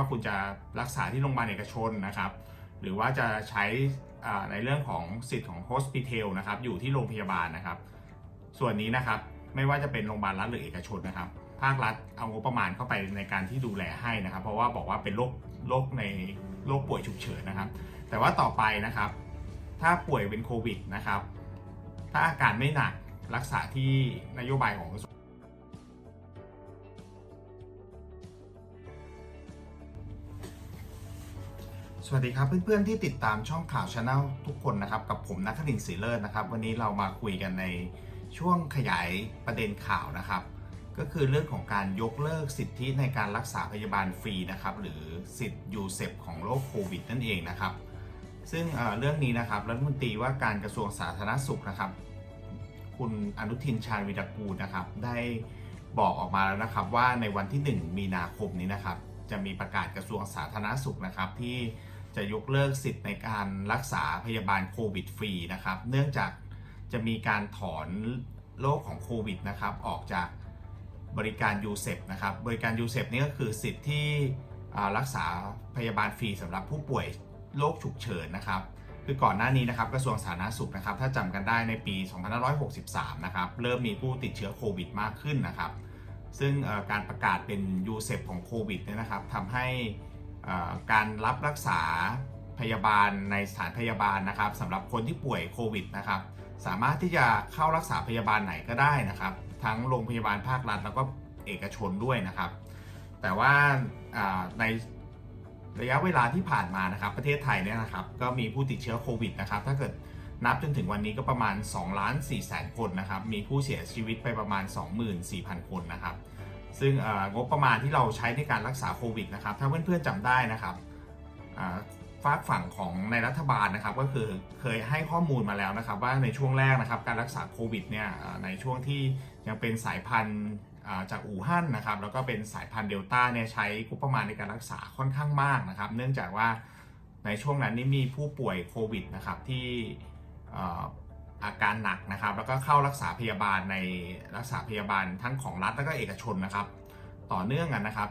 ว่าคุณจะรักษาที่โรงพยาบาลเอกชนนะครับ หรือว่าจะใช้ในเรื่องของสิทธิ์ของ hospital นะครับ อยู่ที่โรงพยาบาลนะครับ ส่วนนี้นะครับไม่ว่าจะเป็นโรงพยาบาลรัฐหรือเอกชนนะครับ ภาครัฐเอางบประมาณเข้าไปในการที่ดูแลให้นะครับ เพราะว่าบอกว่าเป็นโรคโรคในโรคป่วยฉุกเฉินนะครับ แต่ว่าต่อไปนะครับ ถ้าป่วยเป็นโควิดนะครับ ถ้าอาการไม่หนักรักษาที่นโยบายของ สวัสดีครับเพื่อนๆที่ติดตามช่องข่าวชาแนลทุกคนนะครับกับผมนักขินศรีเลิศนะครับ วันนี้เรามาคุยกันในช่วงขยายประเด็นข่าวนะครับ ก็คือเรื่องของการยกเลิกสิทธิในการรักษาพยาบาลฟรีนะครับ หรือสิทธิ์ยูเซปของโรคโควิดนั่นเองนะครับ ซึ่งเอ่อเรื่องนี้นะครับรัฐมนตรีว่าการกระทรวงสาธารณสุขนะครับ คุณอนุทินชาญวิรกูลนะครับ ได้บอกออกมาแล้วนะครับว่าในวันที่ 1 มีนาคมนี้นะครับ จะมีประกาศกระทรวงสาธารณสุขนะครับที่ จะยกเลิกสิทธิ์ในการรักษาพยาบาลโควิดฟรีนะครับ เนื่องจากจะมีการถอนโรคของโควิดนะครับ ออกจากบริการยูเซปนะครับ บริการยูเซปนี่ก็คือสิทธิ์ที่รักษาพยาบาลฟรีสำหรับผู้ป่วยโรคฉุกเฉินนะครับ คือก่อนหน้านี้นะครับกระทรวงสาธารณสุขนะครับ ถ้าจำกันได้ในปี 2563 นะครับ เริ่มมีผู้ติดเชื้อโควิดมากขึ้นนะครับ ซึ่งการประกาศเป็นยูเซปของโควิดเนี่ยนะครับทำให้ การรับรักษาพยาบาลในสถานพยาบาลนะครับสำหรับคนที่ป่วยโควิดนะครับสามารถที่จะเข้ารักษาพยาบาลไหนก็ได้นะครับ ทั้งโรงพยาบาลภาครัฐแล้วก็เอกชนด้วยนะครับ แต่ว่าในระยะเวลาที่ผ่านมานะครับประเทศไทยเนี่ยนะครับก็มีผู้ติดเชื้อโควิดนะครับถ้าเกิดนับจนถึงวันนี้ก็ประมาณ2ล้าน4แสนคนนะครับมีผู้เสียชีวิตไปประมาณ 24,000 คนนะครับ ซึ่งงบประมาณที่เราใช้ในการรักษาโควิดนะครับ ถ้าเพื่อนๆจำได้นะครับฝากฝั่งของในรัฐบาลนะครับก็คือเคยให้ข้อมูลมาแล้วนะครับ ว่าในช่วงแรกนะครับการรักษาโควิดเนี่ยในช่วงที่ยังเป็นสายพันธุ์จากอู่ฮั่นนะครับแล้วก็เป็นสายพันธุ์เดลต้าเนี่ยใช้งบประมาณในการรักษาค่อนข้างมากนะครับ เนื่องจากว่าในช่วงนั้นนี่มีผู้ป่วยโควิดนะครับที่ อาการหนักนะครับ แล้วก็เข้ารักษาพยาบาลในรักษาพยาบาลทั้งของรัฐและก็เอกชนนะครับ ต่อเนื่องกันนะครับ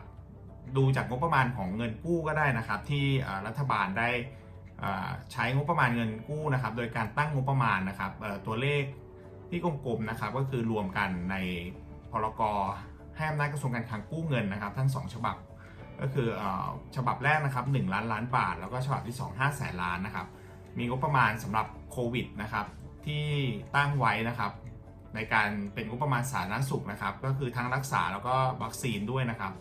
ดูจากงบประมาณของเงินกู้ก็ได้นะครับ ที่รัฐบาลได้ใช้งบประมาณเงินกู้นะครับ โดยการตั้งงบประมาณนะครับตัวเลขที่กลมๆนะครับ ก็คือรวมกันในพรกให้อำนาจกระทรวงการคลังกู้เงินนะครับ ทั้งสองฉบับก็คือเอ่อฉบับแรกนะครับ1ล้านล้านบาท แล้วก็ฉบับที่ 2 5แสนล้านนะครับ มีงบประมาณสำหรับโควิดนะครับ ที่ตั้งไว้นะครับ ในการเป็นงบประมาณสาธารณสุขนะครับ ก็คือทั้งรักษาแล้วก็วัคซีนด้วยนะครับ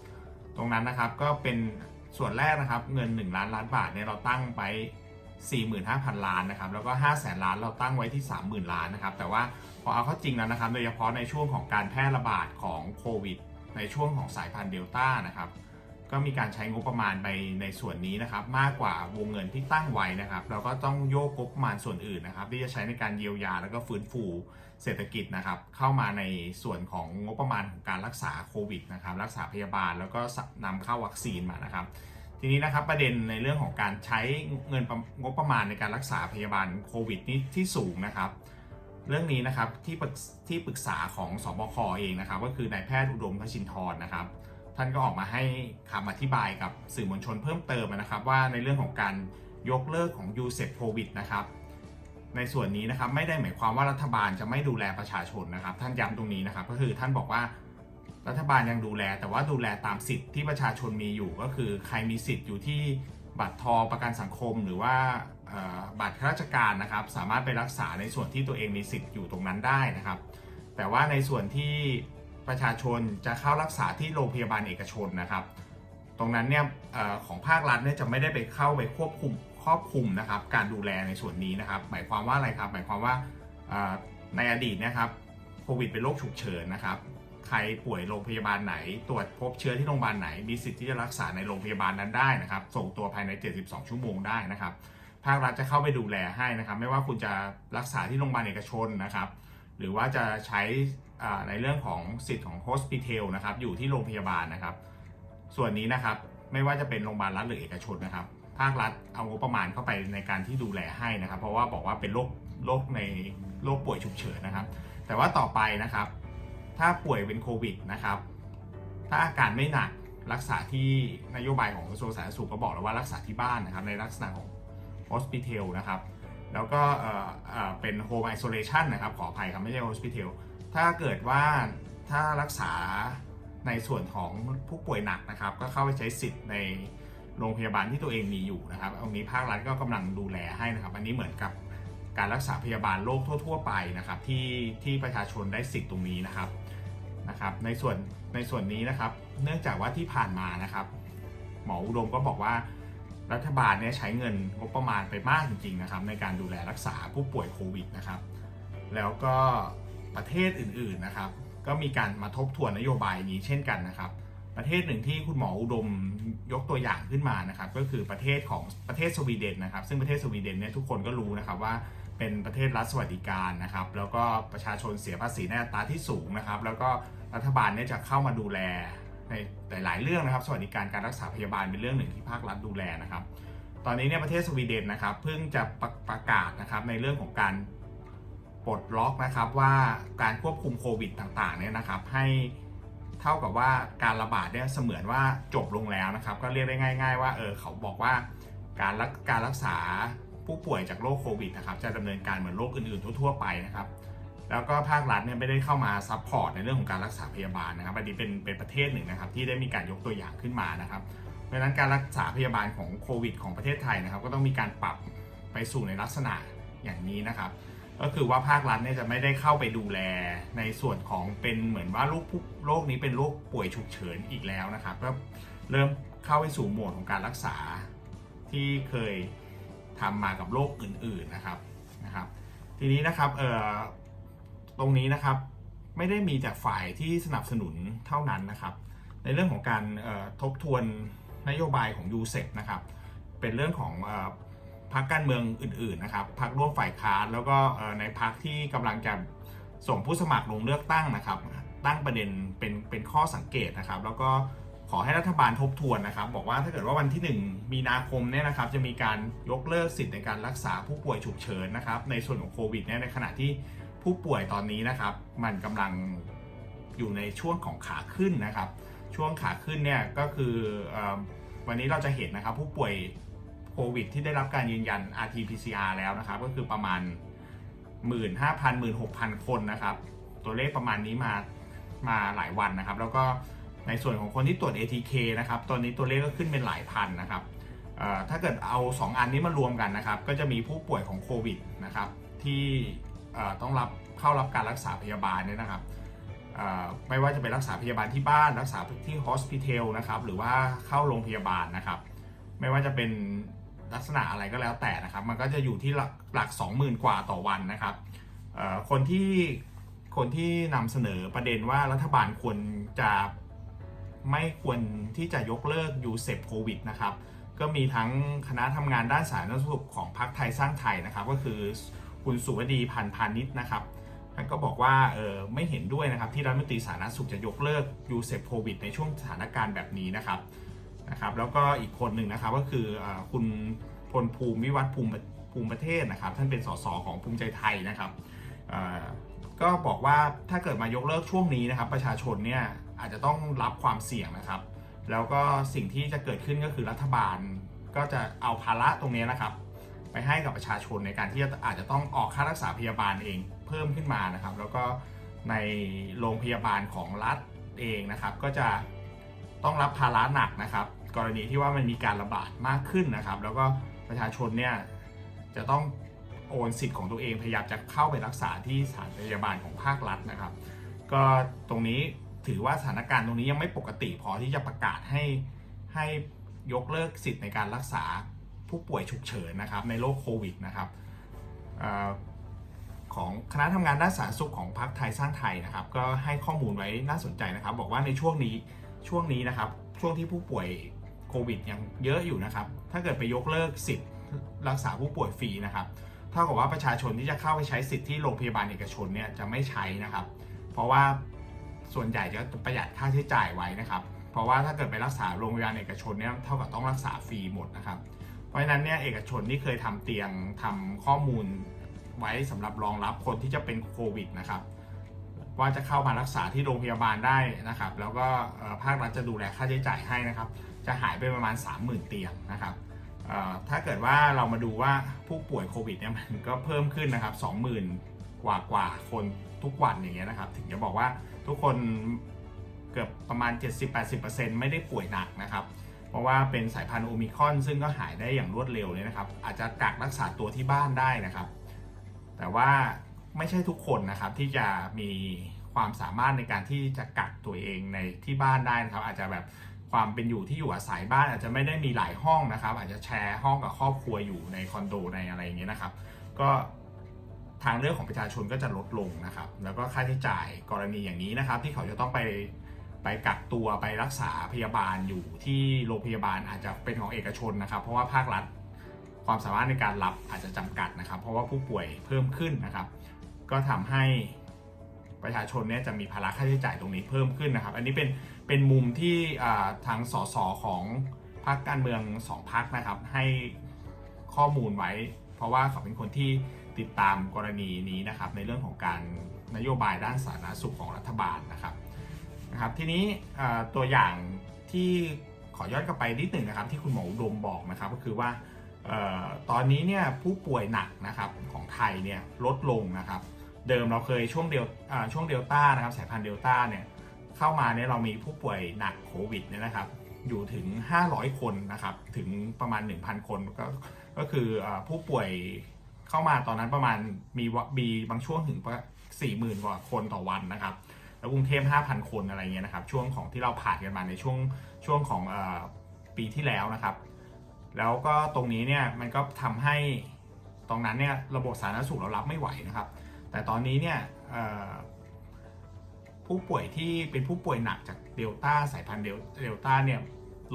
ตรงนั้นนะครับก็เป็นส่วนแรกนะครับเงิน 1 ล้านล้านบาทเนี่ยเราตั้งไป45,000 ล้านนะครับแล้วก็ 5 0 0แสนล้านเราตั้งไว้ที่ 30,000 ล้านนะครับ แต่ว่าพอเอาเข้าจริงแล้วนะครับ โดยเฉพาะในช่วงของการแพร่ระบาดของโควิด ในช่วงของสายพันธุ์เดลต้านะครับ ก็มีการใช้งบประมาณไปในส่วนนี้นะครับ มากกว่าวงเงินที่ตั้งไว้นะครับ เราก็ต้องโยกงบประมาณส่วนอื่นนะครับ ที่จะใช้ในการเยียวยาแล้วก็ฟื้นฟูเศรษฐกิจนะครับ เข้ามาในส่วนของงบประมาณของการรักษาโควิดนะครับ รักษาพยาบาลแล้วก็นำเข้าวัคซีนมานะครับ ทีนี้นะครับประเด็นในเรื่องของการใช้เงินงบประมาณในการรักษาพยาบาลโควิดนี่ที่สูงนะครับเรื่องนี้นะครับที่ปรึกที่ปรึกษาของสบคเองนะครับ ก็คือนายแพทย์อุดมพชินทร์นะครับ ท่านก็ออกมาให้คำอธิบายกับสื่อมวลชนเพิ่มเติมนะครับ ว่าในเรื่องของการยกเลิกของยูเซปโควิดนะครับในส่วนนี้นะครับไม่ได้หมายความว่ารัฐบาลจะไม่ดูแลประชาชนนะครับ ท่านย้ำตรงนี้นะครับ ก็คือท่านบอกว่ารัฐบาลยังดูแล แต่ว่าดูแลตามสิทธิ์ที่ประชาชนมีอยู่ ก็คือใครมีสิทธิ์อยู่ที่บัตรทองประกันสังคม หรือว่าบัตรข้าราชการนะครับ สามารถไปรักษาในส่วนที่ตัวเองมีสิทธิ์อยู่ตรงนั้นได้นะครับ แต่ว่าในส่วนที่ ประชาชนจะเข้ารักษาที่โรงพยาบาลเอกชนนะครับ ตรงนั้นเนี่ยอของภาครัฐเนี่ยจะไม่ได้ไปเข้าไปควบคุมครอบคุมนะครับ การดูแลในส่วนนี้นะครับ หมายความว่าอะไรครับ หมายความว่าในอดีตนะครับโควิดเป็นโรคฉุกเฉินนะครับ ใครป่วยโรงพยาบาลไหน ตรวจพบเชื้อที่โรงพยาบาลไหน มีสิทธิ์ที่จะรักษาในโรงพยาบาลนั้นได้นะครับ ส่งตัวภายใน 72 ชั่วโมงได้นะครับ ภาครัฐจะเข้าไปดูแลให้นะครับ ไม่ว่าคุณจะรักษาที่โรงพยาบาลเอกชนนะครับ หรือว่าจะใช้ ในเรื่องของสิทธิ์ของ hospital นะครับอยู่ที่โรงพยาบาลนะครับ ส่วนนี้นะครับไม่ว่าจะเป็นโรงพยาบาลรัฐหรือเอกชนนะครับ ภาครัฐเอางบประมาณเข้าไปในการที่ดูแลให้นะครับ เพราะว่าบอกว่าเป็นโรคโรคในโรคป่วยฉุกเฉินนะครับ แต่ว่าต่อไปนะครับ ถ้าป่วยเป็นโควิดนะครับ ถ้าอาการไม่หนักรักษาที่นโยบายของกระทรวงสาธารณสุขก็บอกแล้วว่ารักษาที่บ้านนะครับ ในลักษณะของ hospital นะครับ แล้วก็เอ่อเอ่อเป็น home isolation นะครับ ขออภัยครับ ไม่ใช่ hospital ถ้าเกิดว่าถ้ารักษาในส่วนของผู้ป่วยหนักนะครับ ก็เข้าไปใช้สิทธิ์ในโรงพยาบาลที่ตัวเองมีอยู่นะครับตรงนี้ภาครัฐก็กำลังดูแลให้นะครับ อันนี้เหมือนกับการรักษาพยาบาลโรคทั่ว ๆ ไปนะครับที่ที่ประชาชนได้สิทธิ์ตรงนี้นะครับนะครับ ในส่วนในส่วนนี้นะครับ เนื่องจากว่าที่ผ่านมานะครับ หมออุดมก็บอกว่ารัฐบาลเนี่ยใช้เงินงบประมาณไปมากจริงๆนะครับ ในการดูแลรักษาผู้ป่วยโควิดนะครับ แล้วก็ ประเทศอื่นๆนะครับ ก็มีการมาทบทวนนโยบายนี้เช่นกันนะครับ ประเทศหนึ่งที่คุณหมออุดมยกตัวอย่างขึ้นมานะครับ ก็คือประเทศของประเทศสวีเดนนะครับ ซึ่งประเทศสวีเดนเนี่ยทุกคนก็รู้นะครับว่าเป็นประเทศรัฐสวัสดิการนะครับ แล้วก็ประชาชนเสียภาษีในอัตราที่สูงนะครับ แล้วก็รัฐบาลเนี่ยจะเข้ามาดูแลในหลายๆเรื่องนะครับ สวัสดิการการรักษาพยาบาลเป็นเรื่องหนึ่งที่ภาครัฐดูแลนะครับ ตอนนี้เนี่ยประเทศสวีเดนนะครับเพิ่งจะประประกาศนะครับในเรื่องของการ ปลดล็อกนะครับว่าการควบคุมโควิดต่างๆเนี่ยนะครับ ให้เท่ากับว่าการระบาดเนี่ยเสมือนว่าจบลงแล้วนะครับ ก็เรียกได้ง่าย ๆ ว่าเออเขาบอกว่าการรักการรักษาผู้ป่วยจากโรคโควิดนะครับ จะดำเนินการเหมือนโรคอื่นๆทั่วๆไปนะครับแล้วก็ภาครัฐเนี่ยไม่ได้เข้ามาซัพพอร์ตในเรื่องของการรักษาพยาบาลนะครับอันนี้เป็นเป็นประเทศหนึ่งนะครับที่ได้มีการยกตัวอย่างขึ้นมานะครับ เพราะฉะนั้นการรักษาพยาบาลของโควิด ของประเทศไทยนะครับ ก็ต้องมีการปรับไปสู่ในลักษณะอย่างนี้นะครับ ก็คือว่าภาครัฐเนี่ยจะไม่ได้เข้าไปดูแลในส่วนของเป็นเหมือนว่าโรคผู้โรคนี้เป็นโรคป่วยฉุกเฉินอีกแล้วนะครับก็เริ่มเข้าไปสู่โหมดของการรักษาที่เคยทำมากับโรคอื่นๆนะครับนะครับ ทีนี้นะครับเอ่อตรงนี้นะครับไม่ได้มีจากฝ่ายที่สนับสนุนเท่านั้นนะครับ ในเรื่องของการทบทวนนโยบายของยูเซฟนะครับเป็นเรื่องของ พรรคการเมืองอื่นๆนะครับพรรคร่วมฝ่ายค้านแล้วก็ในพรรคที่กำลังจะส่งผู้สมัครลงเลือกตั้งนะครับ ตั้งประเด็นเป็นเป็นข้อสังเกตนะครับ แล้วก็ขอให้รัฐบาลทบทวนนะครับ บอกว่าถ้าเกิดว่าวันที่ 1 มีนาคมเนี่ยนะครับ จะมีการยกเลิกสิทธิ์ในการรักษาผู้ป่วยฉุกเฉินนะครับ ในส่วนของโควิดเนี่ยในขณะที่ผู้ป่วยตอนนี้นะครับ มันกำลังอยู่ในช่วงของขาขึ้นนะครับ ช่วงขาขึ้นเนี่ยก็คืออวันนี้เราจะเห็นนะครับผู้ป่วย ควิดที่ได้รับการยืนยัน RT-PCR แล้วนะครับ ก็คือประมาณ 15,000 16,000 คนนะครับ ตัวเลขประมาณนี้มามาหลายวันนะครับ แล้วก็ในส่วนของคนที่ตรวจ ATK นะครับ ตอนนี้ตัวเลขก็ขึ้นเป็นหลายพันนะครับถ้าเกิดเอา 2 อันนี้มารวมกันนะครับ ก็จะมีผู้ป่วยของโควิดนะครับที่ต้องรับเข้ารับการรักษาพยาบาลเนี่ยนะครับไม่ว่าจะเป็นรักษาพยาบาลที่บ้านรักษาที่โฮสพิทอลนะครับหรือว่าเข้าโรงพยาบาลนะครับ ไม่ว่าจะเป็น ลักษณะอะไรก็แล้วแต่นะครับ มันก็จะอยู่ที่หลักหลัก 20,000 กว่าต่อวันนะครับคนที่คนที่นำเสนอประเด็นว่ารัฐบาลควรจะไม่ควรที่จะยกเลิกยูเซปโควิดนะครับ ก็มีทั้งคณะทำงานด้านสาธารณสุขของพรรคไทยสร้างไทยนะครับ ก็คือคุณสุวดีพันพาณิชย์นะครับท่านก็บอกว่าเออไม่เห็นด้วยนะครับที่รัฐมนตรีสาธารณสุขจะยกเลิกยูเซปโควิดในช่วงสถานการณ์แบบนี้นะครับ นะครับแล้วก็อีกคนหนึ่งนะครับก็คือคุณพลภูมิวิวัฒน์ภูมิภูมิประเทศนะครับ ท่านเป็นสสของภูมิใจไทยนะครับก็บอกว่าถ้าเกิดมายกเลิกช่วงนี้นะครับ ประชาชนเนี่ยอาจจะต้องรับความเสี่ยงนะครับ แล้วก็สิ่งที่จะเกิดขึ้นก็คือรัฐบาลก็จะเอาภาระตรงนี้นะครับ ไปให้กับประชาชนในการที่จะอาจจะต้องออกค่ารักษาพยาบาลเองเพิ่มขึ้นมานะครับ แล้วก็ในโรงพยาบาลของรัฐเองนะครับ ก็จะต้องรับภาระหนักนะครับ กรณีที่ว่ามันมีการระบาดมากขึ้นนะครับ แล้วก็ประชาชนเนี่ยจะต้องโอนสิทธิ์ของตัวเองพยายามจะเข้าไปรักษาที่สถานพยาบาลของภาครัฐนะครับ ก็ตรงนี้ถือว่าสถานการณ์ตรงนี้ยังไม่ปกติพอที่จะประกาศให้ให้ยกเลิกสิทธิ์ในการรักษาผู้ป่วยฉุกเฉินนะครับในโรคโควิดนะครับอของคณะทำงานด้านสาธารณสุขของพรรคไทยสร้างไทยนะครับ ก็ให้ข้อมูลไว้น่าสนใจนะครับ บอกว่าในช่วงนี้ช่วงนี้นะครับ ช่วงที่ผู้ป่วย โควิดยังเยอะอยู่นะครับ ถ้าเกิดไปยกเลิกสิทธิ์รักษาผู้ป่วยฟรีนะครับ เท่ากับว่าประชาชนที่จะเข้าไปใช้สิทธิ์ที่โรงพยาบาลเอกชนเนี่ยจะไม่ใช้นะครับ เพราะว่าส่วนใหญ่จะประหยัดค่าใช้จ่ายไว้นะครับ เพราะว่าถ้าเกิดไปรักษาโรงพยาบาลเอกชนเนี่ยเท่ากับต้องรักษาฟรีหมดนะครับ เพราะฉะนั้นเนี่ยเอกชนที่เคยทำเตียงทำข้อมูลไว้สำหรับรองรับคนที่จะเป็นโควิดนะครับว่าจะเข้ามารักษาที่โรงพยาบาลได้นะครับ แล้วก็ภาครัฐจะดูแลค่าใช้จ่ายให้นะครับ จะหายไปประมาณ 30,000 เตียงนะครับถ้าเกิดว่าเรามาดูว่าผู้ป่วยโควิดเนี่ยมันก็เพิ่มขึ้นนะครับ 20,000 กว่ากว่าคนทุกวันอย่างเงี้ยนะครับ ถึงจะบอกว่าทุกคนเกือบประมาณ 70-80%ไม่ได้ป่วยหนักนะครับ เพราะว่าเป็นสายพันธุ์โอมิคอน ซึ่งก็หายได้อย่างรวดเร็วเลยนะครับ อาจจะกักรักษาตัวที่บ้านได้นะครับ แต่ว่าไม่ใช่ทุกคนนะครับที่จะมีความสามารถในการที่จะกักตัวเองในที่บ้านได้นะครับ อาจจะแบบ ความเป็นอยู่ที่อยู่อาศัยบ้านอาจจะไม่ได้มีหลายห้องนะครับ อาจจะแชร์ห้องกับครอบครัวอยู่ในคอนโดในอะไรอย่างเงี้ยนะครับ ก็ทางเรื่องของประชาชนก็จะลดลงนะครับ แล้วก็ค่าใช้จ่ายกรณีอย่างนี้นะครับ ที่เขาจะต้องไปไปกักตัวไปรักษาพยาบาลอยู่ที่โรงพยาบาลอาจจะเป็นของเอกชนนะครับ เพราะว่าภาครัฐความสามารถในการรับอาจจะจำกัดนะครับ เพราะว่าผู้ป่วยเพิ่มขึ้นนะครับ ก็ทำให้ประชาชนเนี่ยจะมีภาระค่าใช้จ่ายตรงนี้เพิ่มขึ้นนะครับ อันนี้เป็น เป็นมุมที่ทางสสของพรรคการเมืองสองพรรคนะครับให้ข้อมูลไว้ เพราะว่าเขาเป็นคนที่ติดตามกรณีนี้นะครับในเรื่องของการนโยบายด้านสาธารณสุขของรัฐบาลนะครับนะครับ ทีนี้ตัวอย่างที่ขอย้อนกลับไปนิดหนึ่งนะครับ ที่คุณหมออุดมบอกนะครับก็คือว่าออตอนนี้เนี่ยผู้ป่วยหนักนะครับของไทยเนี่ยลดลงนะครับ เดิมเราเคยช่วงเดลอ่าช่วงเดลต้านะครับสายพันธุ์เดลต้าเนี่ย เข้ามาเนี่ยเรามีผู้ป่วยหนักโควิดเนี่ยนะครับ อยู่ถึง 500 คนนะครับ ถึงประมาณ 1,000 คนก็ก็คือผู้ป่วยเข้ามาตอนนั้นประมาณมีวะมีบางช่วงถึงสี่หมื่นกว่าคนต่อวันนะครับ แล้วกรุงเทพ5,000 คนอะไรเงี้ยนะครับ ช่วงของที่เราผ่านกันมาในช่วงช่วงของอปีที่แล้วนะครับ แล้วก็ตรงนี้เนี่ยมันก็ทำให้ตรงนั้นเนี่ยระบบสาธารณสุขเรารับไม่ไหวนะครับ แต่ตอนนี้เนี่ย ผู้ป่วยที่เป็นผู้ป่วยหนักจากเดลต้าสายพันธุ์เดลต้าเนี่ย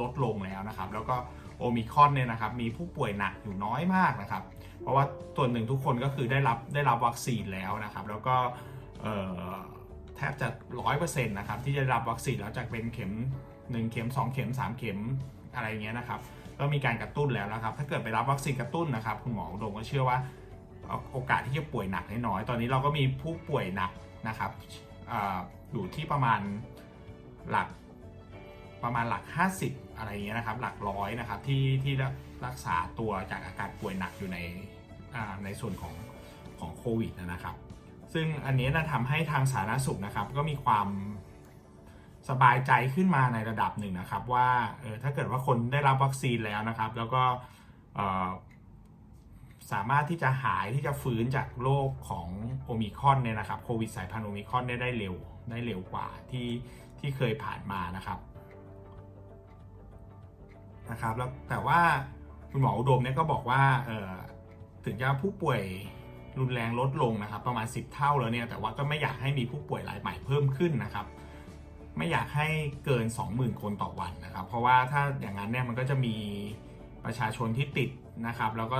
ลดลงแล้วนะครับ แล้วก็โอมิคอนเนี่ยนะครับมีผู้ป่วยหนักอยู่น้อยมากนะครับ เพราะว่าส่วนหนึ่งทุกคนก็คือได้รับได้รับวัคซีนแล้วนะครับ แล้วก็แทบจะร้อยเปอร์เซ็นต์นะครับที่จะรับวัคซีนแล้วจากเป็นเข็ม 1 เข็ม 2 เข็ม 3 เข็มอะไรเงี้ยนะครับก็มีการกระตุ้นแล้วนะครับ ถ้าเกิดไปรับวัคซีนกระตุ้นนะครับ คุณหมอดมก็เชื่อว่าโอกาสที่จะป่วยหนักน้อย ตอนนี้เราก็มีผู้ป่วยหนักนะครับ อยู่ที่ประมาณหลักประมาณหลัก 50 อะไรเงี้ยนะครับ หลักร้อยนะครับที่ที่รักษาตัวจากอาการป่วยหนักอยู่ในในส่วนของของโควิดนะครับ ซึ่งอันนี้นะทำให้ทางสาธารณสุขนะครับ ก็มีความสบายใจขึ้นมาในระดับหนึ่งนะครับ ว่าเออถ้าเกิดว่าคนได้รับวัคซีนแล้วนะครับ แล้วก็สามารถที่จะหายที่จะฟื้นจากโรคของโอมิคอนเนี่ยนะครับโควิดสายพันธุ์โอมิคอนเนี่ยได้เร็ว ได้เร็วกว่าที่ที่เคยผ่านมานะครับนะครับแล้วแต่ว่าคุณหมออุดมเนี่ยก็บอกว่าเออถึงจะผู้ป่วยรุนแรงลดลงนะครับ ประมาณ 10 เท่าแล้วเนี่ยแต่ว่าก็ไม่อยากให้มีผู้ป่วยรายใหม่เพิ่มขึ้นนะครับ ไม่อยากให้เกิน 20,000 คนต่อวันนะครับ เพราะว่าถ้าอย่างนั้นเนี่ยมันก็จะมีประชาชนที่ติดนะครับ แล้วก็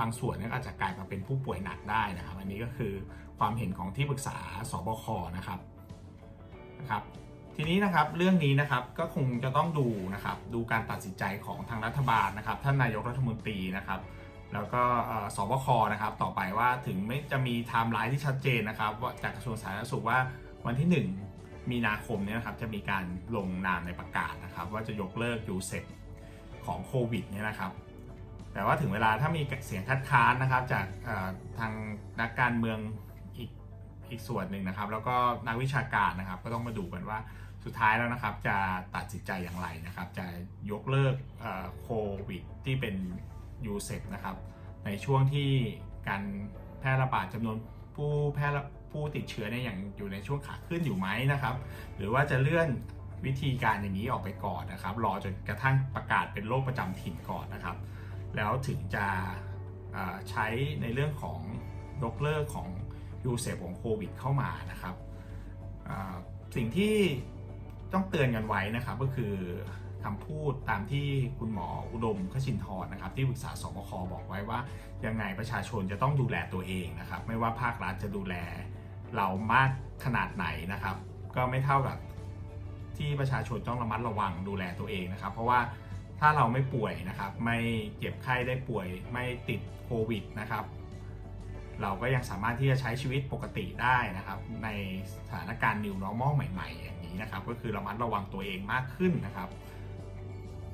บางส่วนเนี่ยอาจจะกลายมาเป็นผู้ป่วยหนักได้นะครับ อันนี้ก็คือความเห็นของที่ปรึกษาสบคนะครับ นะครับทีนี้นะครับเรื่องนี้นะครับก็คงจะต้องดูนะครับดูการตัดสินใจของทางรัฐบาลนะครับท่านนายกรัฐมนตรีนะครับแล้วก็สบคนะครับต่อไปว่าถึงไม่จะมีไทม์ไลน์ที่ชัดเจนนะครับว่าจากกระทรวงสาธารณสุขว่าวันที่ 1 มีนาคมเนี่ยนะครับจะมีการลงนามในประกาศนะครับว่าจะยกเลิกยูเซปของโควิดเนี่ยนะครับแต่ว่าถึงเวลาถ้ามีเสียงคัดค้านนะครับจากทางนักการเมือง อีกส่วนหนึ่งนะครับ แล้วก็นักวิชาการนะครับ ก็ต้องมาดูกันว่าสุดท้ายแล้วนะครับ จะตัดสินใจอย่างไรนะครับ จะยกเลิกโควิดที่เป็นยูเซปนะครับ ในช่วงที่การแพร่ระบาดจำนวนผู้แพร่ผู้ติดเชื้อเนี่ยอย่างอยู่ในช่วงขาขึ้นอยู่ไหมนะครับ หรือว่าจะเลื่อนวิธีการอย่างนี้ออกไปก่อนนะครับ รอจนกระทั่งประกาศเป็นโรคประจำถิ่นก่อนนะครับ แล้วถึงจะใช้ในเรื่องของยกเลิกของ ยูเซฟของโควิดเข้ามานะครับสิ่งที่ต้องเตือนกันไว้นะครับก็คือคำพูดตามที่คุณหมออุดมขชินทรนะครับ ที่ปรึกษาสบคบอกไว้ว่า ยังไงประชาชนจะต้องดูแลตัวเองนะครับ ไม่ว่าภาครัฐจะดูแลเรามากขนาดไหนนะครับ ก็ไม่เท่ากับที่ประชาชนต้องระมัดระวังดูแลตัวเองนะครับ เพราะว่าถ้าเราไม่ป่วยนะครับ ไม่เจ็บไข้ได้ป่วยไม่ติดโควิดนะครับ เราก็ยังสามารถที่จะใช้ชีวิตปกติได้นะครับ ในสถานการณ์ new normal ใหม่ ๆ อย่างนี้นะครับ ก็คือระมัดระวังตัวเองมากขึ้นนะครับ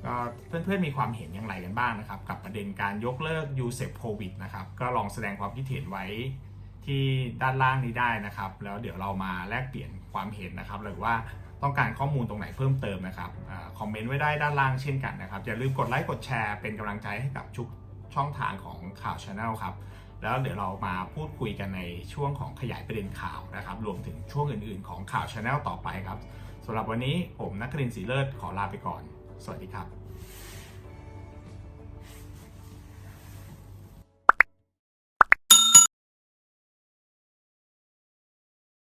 ก็เพื่อนๆมีความเห็นอย่างไรกันบ้างนะครับ กับประเด็นการยกเลิก u s e p COVID นะครับ ก็ลองแสดงความคิดเห็นไว้ที่ด้านล่างนี้ได้นะครับ แล้วเดี๋ยวเรามาแลกเปลี่ยนความเห็นนะครับ หรือว่าต้องการข้อมูลตรงไหนเพิ่มเติมนะครับอคอมเมนต์ไว้ได้ด้านล่างเช่นกันนะครับ อย่าลืมกดไลค์กดแชร์เป็นกำลังใจให้กับชุกช่องทางของข่าวชาแนลครับ แล้วเดี๋ยวเรามาพูดคุยกันในช่วงของขยายประเด็นข่าวนะครับ รวมถึงช่วงอื่นๆ ของข่าวชาแนลต่อไปครับสำหรับวันนี้ผมนักเรินศรีเลิศขอลาไปก่อน สวัสดีครับ